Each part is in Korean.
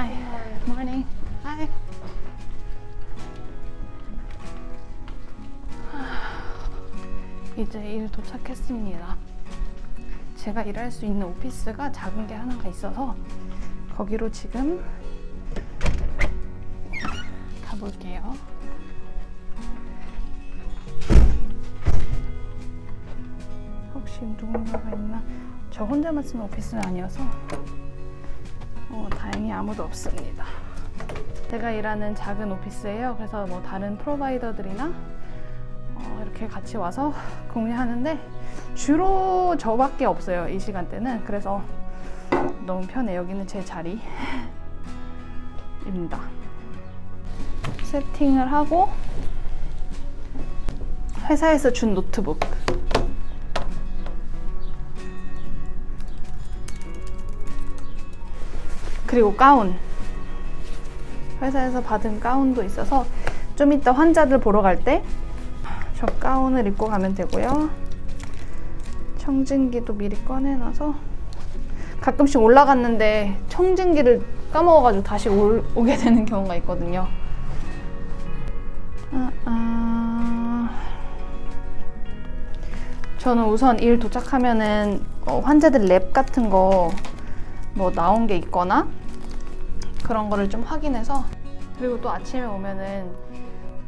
Hi. Morning. Hi. 이제 일 도착했습니다. 제가 일할 수 있는 오피스가 작은 게 하나가 있어서 거기로 지금 가볼게요. 혹시 누군가가 있나? 저 혼자만 쓰는 오피스는 아니어서 어, 다행히 아무도 없습니다. 제가 일하는 작은 오피스예요. 그래서 뭐 다른 프로바이더들이나 어, 이렇게 같이 와서 공유하는데 주로 저밖에 없어요. 이 시간대는. 그래서 너무 편해. 여기는 제 자리입니다. 세팅을 하고 회사에서 준 노트북 그리고 가운 회사에서 받은 가운도 있어서 좀 이따 환자들 보러 갈 때 저 가운을 입고 가면 되고요. 청진기도 미리 꺼내놔서 가끔씩 올라갔는데 청진기를 까먹어가지고 다시 올, 오게 되는 경우가 있거든요. 아, 아. 저는 우선 일 도착하면은 어, 환자들 랩 같은 거 뭐 나온 게 있거나 그런 거를 좀 확인해서 그리고 또 아침에 오면은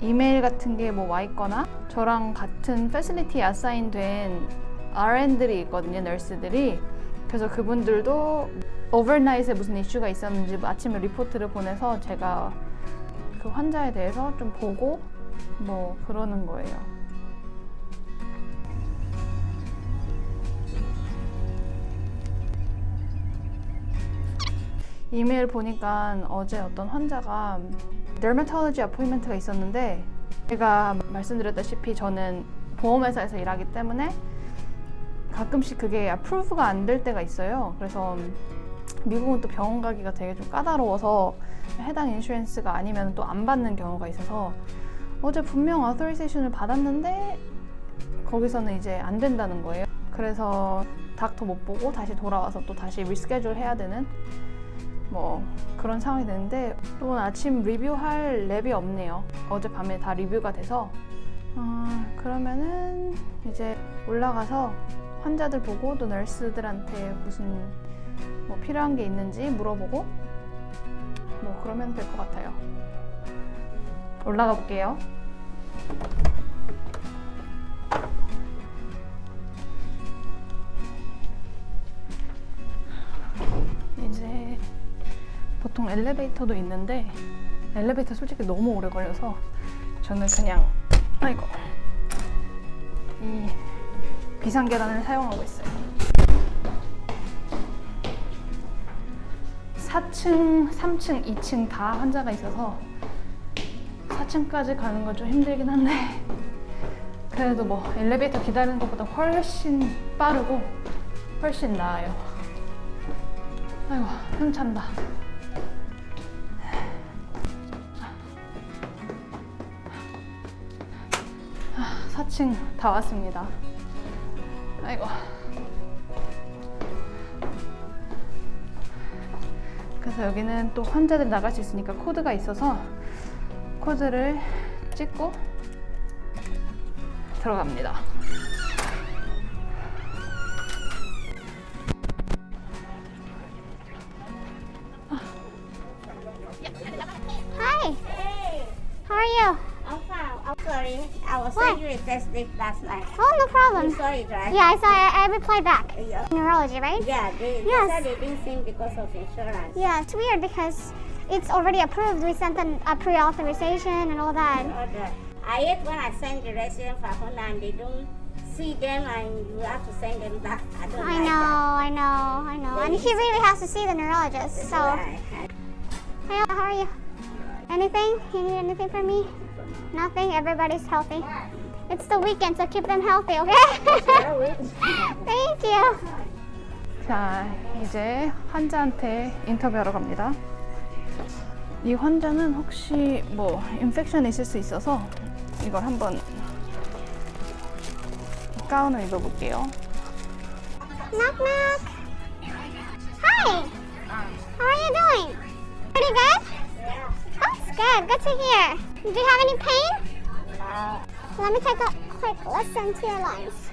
이메일 같은 게 뭐 와 있거나 저랑 같은 패실리티에 아사인 된 RN들이 있거든요, 널스들이. 그래서 그분들도 오버나잇에 무슨 이슈가 있었는지 아침에 리포트를 보내서 제가 그 환자에 대해서 좀 보고 뭐 그러는 거예요. 이메일 보니까 어제 어떤 환자가 dermatology appointment가 있었는데 제가 말씀드렸다시피 저는 보험회사에서 일하기 때문에 가끔씩 그게 approve가 안 될 때가 있어요. 그래서 미국은 또 병원 가기가 되게 좀 까다로워서 해당 인슈런스가 아니면 또 안 받는 경우가 있어서 어제 분명 authorization을 받았는데 거기서는 이제 안 된다는 거예요. 그래서 닥터 못 보고 다시 돌아와서 또 다시 리스케줄 해야 되는 뭐 그런 상황이 되는데 또 오늘 아침 리뷰할 랩이 없네요. 어젯밤에 다 리뷰가 돼서 어, 그러면은 이제 올라가서 환자들 보고 또 널스들한테 무슨 뭐 필요한 게 있는지 물어보고 뭐 그러면 될 것 같아요. 올라가 볼게요. 보통 엘리베이터도 있는데 엘리베이터 솔직히 너무 오래 걸려서 저는 그냥 아이고 이 비상 계단을 사용하고 있어요. 4층, 3층, 2층 다 환자가 있어서 4층까지 가는 건 좀 힘들긴 한데 그래도 뭐 엘리베이터 기다리는 것보다 훨씬 빠르고 훨씬 나아요. 아이고 힘 찬다. 4층 다 왔습니다. 아이고. 그래서 여기는 또 환자들 나갈 수 있으니까 코드가 있어서 코드를 찍고 들어갑니다. Hi. How are you? I'm. I'm sorry. I was Why? sending you a last night. Oh, no You problem. saw it, right? Yeah, I saw. I, I replied back. Yeah. Neurology, right? Yeah, they, Yes. said they didn't send because of insurance. Yeah, it's weird because it's already approved. We sent them a pre-authorization and all that. Order. I hate when I send the resident for Honda and they don't see them and you have to send them back. I don't I like know, that. I know, I know. And he really has to see the neurologist. So, hey, how are you? Anything? You need anything from me? Nothing. Everybody's healthy. It's the weekend, so keep them healthy, okay? Thank you. 자, 이제 환자한테 인터뷰하러 갑니다. 이 환자는 혹시 뭐 인펙션이 있을 수 있어서 이걸 한번 가운을 입어볼게요. Knock knock. Hi. That's good. To hear. Do you have any pain? No. Let me take a quick listen to your lungs.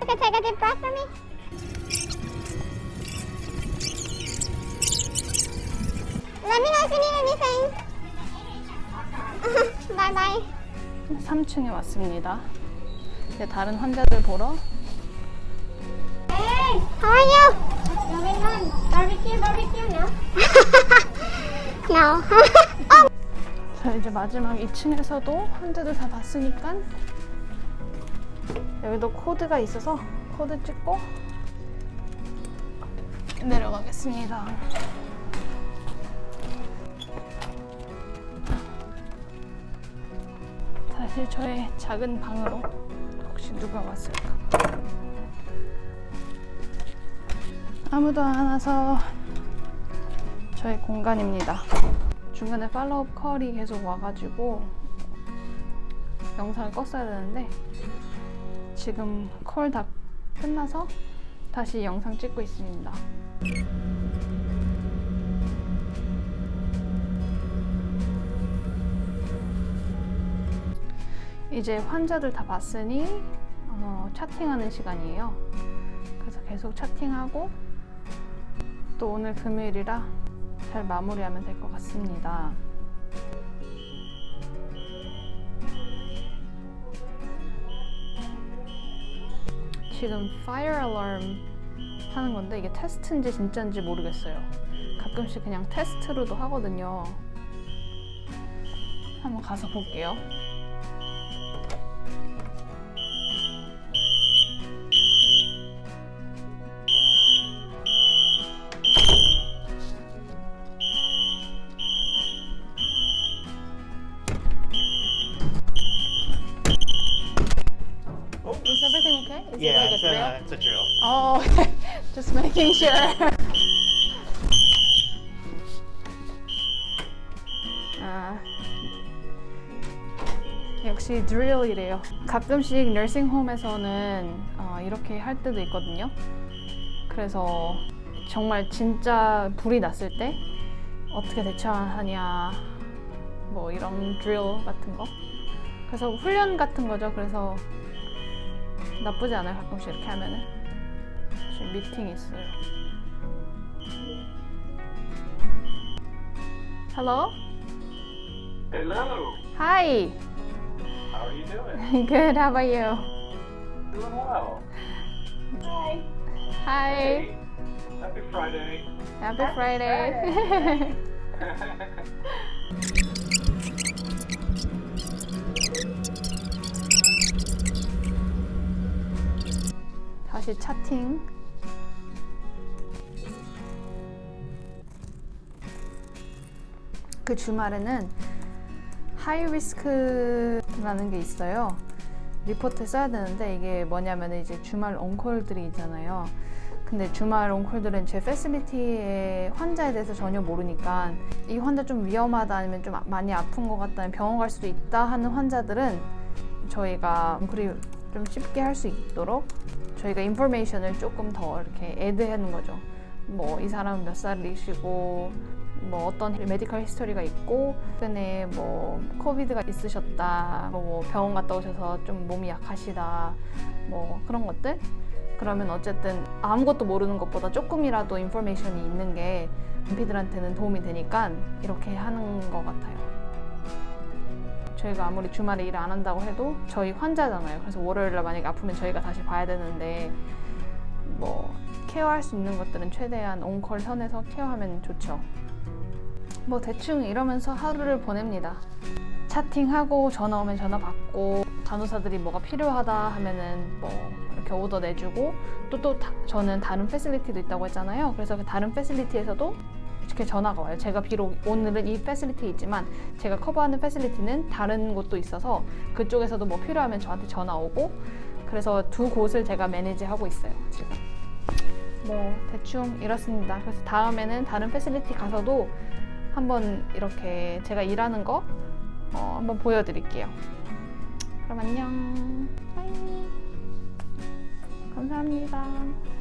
You can take a deep breath for me. Let me know if you need anything. bye bye. 3층에 왔습니다. 이제 다른 환자들 보러 Hey, how are you? Going on barbecue, barbecue now. no. oh, 자 이제 마지막 2층에서도 환자들 다 봤으니까 여기도 코드가 있어서 코드 찍고 내려가겠습니다. 다시 저의 작은 방으로 혹시 누가 왔을까? 아무도 안 와서 저의 공간입니다. 중간에 팔로업 컬이 계속 와가지고 영상을 껐어야 되는데 지금 콜다 끝나서 다시 영상 찍고 있습니다. 이제 환자들 다 봤으니 어, 차팅하는 시간이에요. 그래서 계속 차팅하고 또 오늘 금요일이라 잘 마무리하면 될 것 같습니다. 지금 fire alarm 하는 건데 이게 테스트인지 진짜인지 모르겠어요. 가끔씩 그냥 테스트로도 하거든요. 한번 가서 볼게요. It's a drill? Oh, just making sure. 아, 역시 드릴이래요. 가끔씩 너싱홈에서는 어, 이렇게 할 때도 있거든요. 그래서 정말 진짜 불이 났을 때 어떻게 대처하냐, 뭐 이런 드릴 같은 거. 그래서 훈련 같은 거죠. 그래서 나쁘지 않아요. 가끔씩 이렇게 하면은. 지금 미팅 있어요. Hello? Hello. Hi. How are you doing? Good. How about you? Doing well. Hi. Happy Friday. Happy Friday. 다시 차팅. 그 주말에는 하이 리스크라는 게 있어요. 리포트 써야 되는데 이게 뭐냐면 이제 주말 온콜들이 있잖아요. 근데 주말 온콜들은 제 패시리티의 환자에 대해서 전혀 모르니까 이 환자 좀 위험하다 아니면 좀 많이 아픈 것 같다 병원 갈 수도 있다 하는 환자들은 저희가 온콜이 좀 쉽게 할 수 있도록 저희가 인포메이션을 조금 더 이렇게 애드하는 거죠. 뭐 이 사람은 몇 살이시고 뭐 어떤 메디컬 히스토리가 있고 최근에 뭐 코비드가 있으셨다 뭐 병원 갔다 오셔서 좀 몸이 약하시다 뭐 그런 것들 그러면 어쨌든 아무것도 모르는 것보다 조금이라도 인포메이션이 있는 게 MP들한테는 도움이 되니까 이렇게 하는 것 같아요. 저희가 아무리 주말에 일 안 한다고 해도 저희 환자잖아요. 그래서 월요일날 만약에 아프면 저희가 다시 봐야 되는데 뭐 케어할 수 있는 것들은 최대한 온콜 선에서 케어하면 좋죠. 뭐 대충 이러면서 하루를 보냅니다. 차팅하고 전화 오면 전화 받고 간호사들이 뭐가 필요하다 하면은 뭐 이렇게 오더 내주고 또또 저는 다른 패실리티도 있다고 했잖아요. 그래서 그 다른 패실리티에서도 이렇게 전화가 와요. 제가 비록 오늘은 이 패실리티에 있지만 제가 커버하는 패실리티는 다른 곳도 있어서 그쪽에서도 뭐 필요하면 저한테 전화 오고 그래서 두 곳을 제가 매니지하고 있어요. 지금. 뭐 대충 이렇습니다. 그래서 다음에는 다른 패실리티 가서도 한번 이렇게 제가 일하는 거 어, 한번 보여드릴게요. 그럼 안녕. 바이. 감사합니다.